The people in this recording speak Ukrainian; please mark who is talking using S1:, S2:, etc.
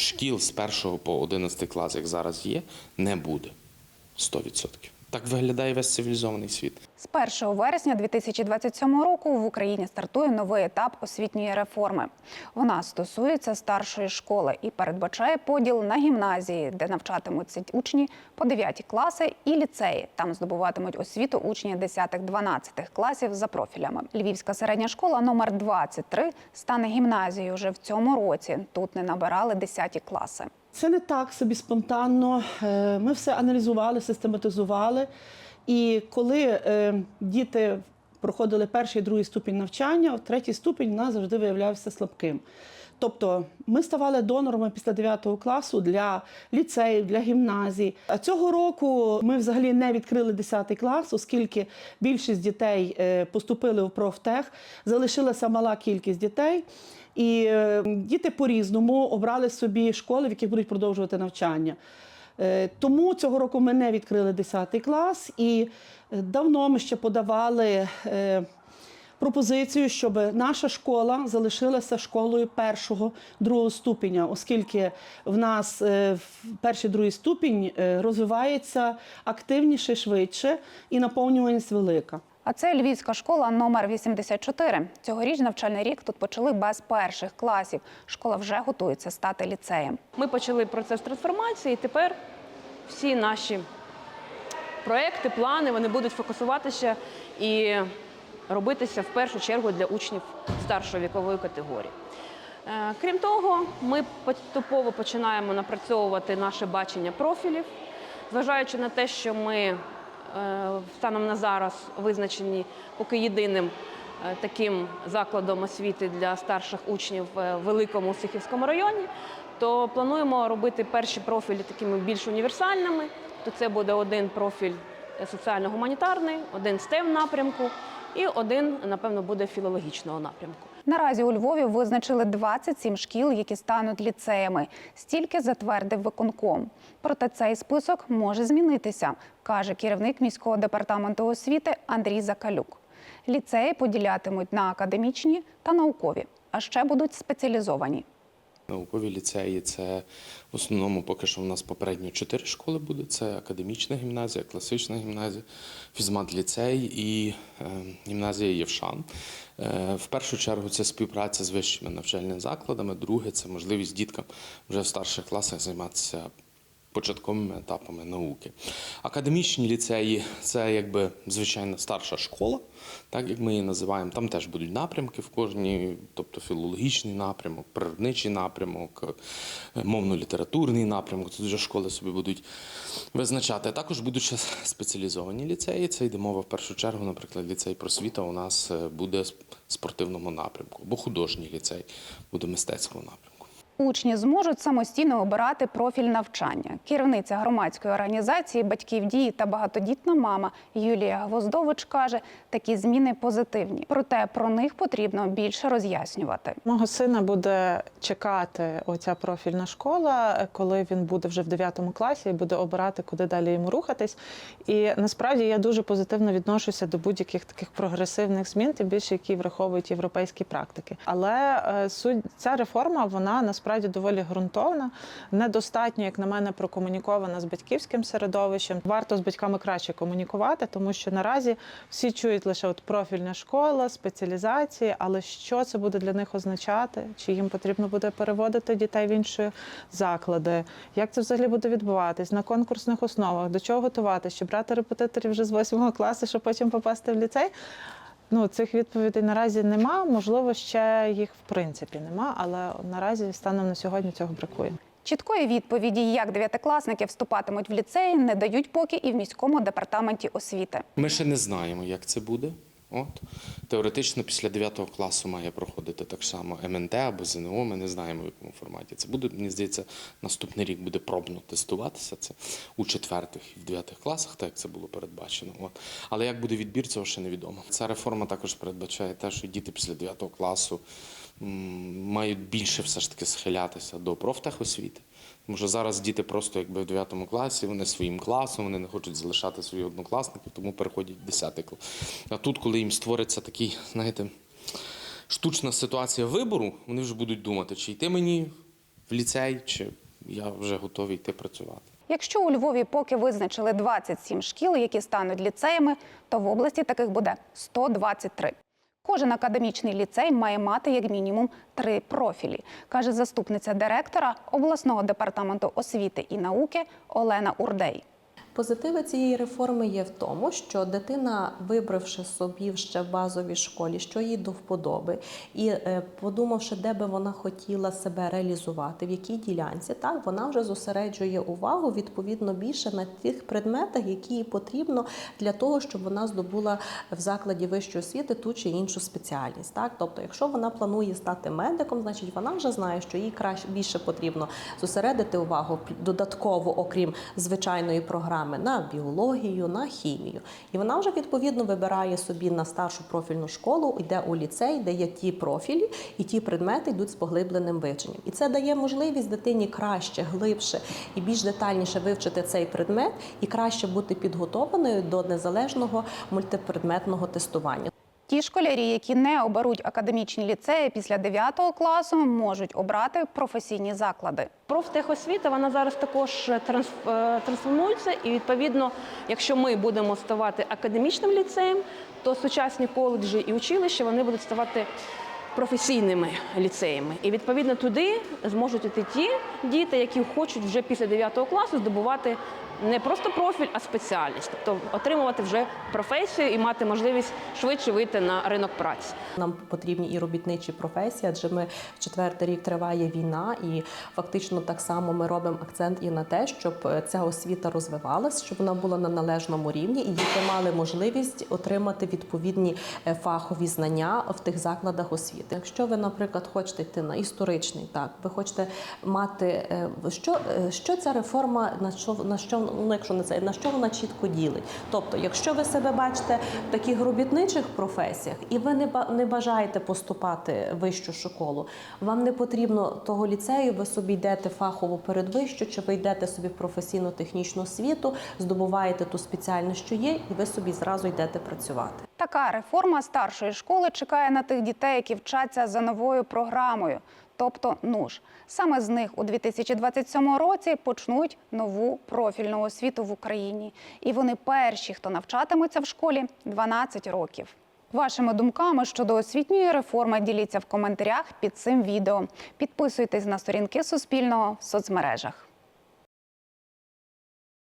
S1: шкіл з 1 по 11 клас, як зараз є, не буде 100%. Так виглядає весь цивілізований світ.
S2: З 1 вересня 2027 року в Україні стартує новий етап освітньої реформи. Вона стосується старшої школи і передбачає поділ на гімназії, де навчатимуться учні по 9 класи, і ліцеї. Там здобуватимуть освіту учні 10-12 класів за профілями. Львівська середня школа номер 23 стане гімназією вже в цьому році. Тут не набирали 10 класи.
S3: Це не так собі спонтанно. Е, Ми все аналізували, систематизували. І коли е, діти проходили перший і другий ступінь навчання, третій ступінь у нас завжди виявлявся слабким. Тобто ми ставали донорами після 9 класу для ліцеїв, для гімназій. А цього року ми взагалі не відкрили 10 клас, оскільки більшість дітей е, поступили в профтех, залишилася мала кількість дітей. І е, діти по-різному обрали собі школи, в яких будуть продовжувати навчання. Е, Тому цього року ми не відкрили 10 клас, і е, давно ми ще подавали е, пропозицію, щоб наша школа залишилася школою першого другого ступеня, оскільки в нас в перший другий ступінь розвивається активніше, швидше і наповнюваність велика.
S2: А це львівська школа номер 84. Цьогоріч навчальний рік тут почали без перших класів. Школа вже готується стати ліцеєм.
S4: Ми почали процес трансформації, і тепер всі наші проекти, плани вони будуть фокусуватися і робитися в першу чергу для учнів старшої вікової категорії. Е, Крім того, ми поступово починаємо напрацьовувати наше бачення профілів, зважаючи на те, що ми е, станом на зараз визначені поки єдиним таким закладом освіти для старших учнів е, в великому Сихівському районі, то плануємо робити перші профілі такими більш універсальними. То це буде один профіль е, соціально-гуманітарний, один STEM напрямку і один, напевно, буде філологічного напрямку.
S2: Наразі у Львові визначили 27 шкіл, які стануть ліцеями. Стільки затвердив виконком. Проте цей список може змінитися, каже керівник міського департаменту освіти Андрій Закалюк. Ліцеї поділятимуть на академічні та наукові, а ще будуть спеціалізовані.
S1: Наукові ліцеї це в основному поки що у нас попередньо чотири школи буде. Це академічна гімназія, класична гімназія, фізмат-ліцей і е, гімназія Євшан. Е, в першу чергу це співпраця з вищими навчальними закладами. Друге це можливість діткам вже в старших класах займатися початковими етапами науки. Академічні ліцеї це якби звичайна старша школа, так як ми її називаємо. Там теж будуть напрямки в кожній, тобто філологічний напрямок, природничий напрямок, е, мовно-літературний напрямок. Тут вже школи собі будуть визначати. Також будуть ще спеціалізовані ліцеї. Це йде мова в першу чергу, наприклад, ліцей просвіта у нас е, буде спортивному напрямку, або художній ліцей буде мистецького напрямку.
S2: Учні зможуть самостійно обирати профіль навчання. Керівниця громадської організації батьків дії та багатодітна мама Юлія Гвоздович каже, такі зміни позитивні. Проте про них потрібно більше роз'яснювати.
S5: Мого сина буде чекати оця профільна школа, коли він буде вже в 9 класі і буде обирати, куди далі йому рухатись. І насправді я дуже позитивно відношуся до будь-яких таких прогресивних змін, тим більше які враховують європейські практики. Але е, суть ця реформа вона насправді доволі ґрунтовна, недостатньо, як на мене, прокомунікована з батьківським середовищем. Варто з батьками краще комунікувати, тому що наразі всі чують лише от профільна школа, спеціалізації, але що це буде для них означати? Чи їм потрібно буде переводити дітей в інші заклади? Як це взагалі буде відбуватись на конкурсних основах? До чого готуватися? Чи брати репетиторів вже з 8 класу, щоб потім попасти в ліцей? Ну, цих відповідей наразі нема. Можливо, ще їх в принципі нема, але наразі станом на сьогодні цього бракує.
S2: Чіткої відповіді, як дев'ятикласники вступатимуть в ліцеї, не дають поки і в міському департаменті освіти.
S1: Ми ще не знаємо, як це буде. От теоретично після 9 класу має проходити так само МНТ або ЗНО. Ми не знаємо в якому форматі. Це буде, мені здається, наступний рік буде пробно тестуватися. Це у четвертих і в дев'ятих класах, так як це було передбачено. От. Але як буде відбір, цього ще невідомо. Ця реформа також передбачає те, що діти після 9 класу мають більше все ж таки схилятися до профтехосвіти. Тому що зараз діти просто якби в 9 класі, вони своїм класом, вони не хочуть залишати своїх однокласників, тому переходять в 10 клас. А тут, коли їм створиться такий, знаєте, штучна ситуація вибору, вони вже будуть думати, чи йти мені в ліцей, чи я вже готовий йти працювати.
S2: Якщо у Львові поки визначили 27 шкіл, які стануть ліцеями, то в області таких буде 123. Кожен академічний ліцей має мати як мінімум три профілі, каже заступниця директора обласного департаменту освіти і науки Олена Урдей.
S6: Позитиви цієї реформи є в тому, що дитина, вибравши собі ще в базовій школі, що їй до вподоби, і е, подумавши, де би вона хотіла себе реалізувати, в якій ділянці, так вона вже зосереджує увагу відповідно більше на тих предметах, які їй потрібно для того, щоб вона здобула в закладі вищої освіти ту чи іншу спеціальність. Так, тобто, якщо вона планує стати медиком, значить вона вже знає, що їй краще більше потрібно зосередити увагу додатково, окрім звичайної програми, на біологію, на хімію. І вона вже відповідно вибирає собі на старшу профільну школу, йде у ліцей, де є ті профілі, і ті предмети йдуть з поглибленим вивченням. І це дає можливість дитині краще, глибше і більш детальніше вивчити цей предмет і краще бути підготованою до незалежного мультипредметного тестування.
S2: Ті школярі, які не оберуть академічні ліцеї після 9 класу, можуть обрати професійні заклади.
S4: Профтехосвіта вона зараз також е, трансформується, і відповідно, якщо ми будемо ставати академічним ліцеєм, то сучасні коледжі і училища вони будуть ставати професійними ліцеями. І відповідно туди зможуть іти ті діти, які хочуть вже після 9 класу здобувати не просто профіль, а спеціальність, тобто отримувати вже професію і мати можливість швидше вийти на ринок праці.
S6: Нам потрібні і робітничі професії, адже ми четвертий рік триває війна, і фактично так само ми робимо акцент і на те, щоб ця освіта розвивалась, щоб вона була на належному рівні, і діти мали можливість отримати відповідні е, фахові знання в тих закладах освіти. Якщо ви, наприклад, хочете йти на історичний, так ви хочете мати е, що, е, що ця реформа на що на що ну якщо не це на що вона чітко ділить. Тобто, якщо ви себе бачите в таких робітничих професіях, і ви не не бажаєте поступати в вищу школу, вам не потрібно того ліцею, ви собі йдете фахово передвищу, чи ви йдете собі в професійно-технічну освіту, здобуваєте ту спеціальність, що є, і ви собі зразу йдете працювати.
S2: Така реформа старшої школи чекає на тих дітей, які вчаться за новою програмою, тобто НУШ. Саме з них у 2027 році почнуть нову профільну освіту в Україні. І вони перші, хто навчатиметься в школі 12 років. Вашими думками щодо освітньої реформи діліться в коментарях під цим відео. Підписуйтесь на сторінки Суспільного в соцмережах.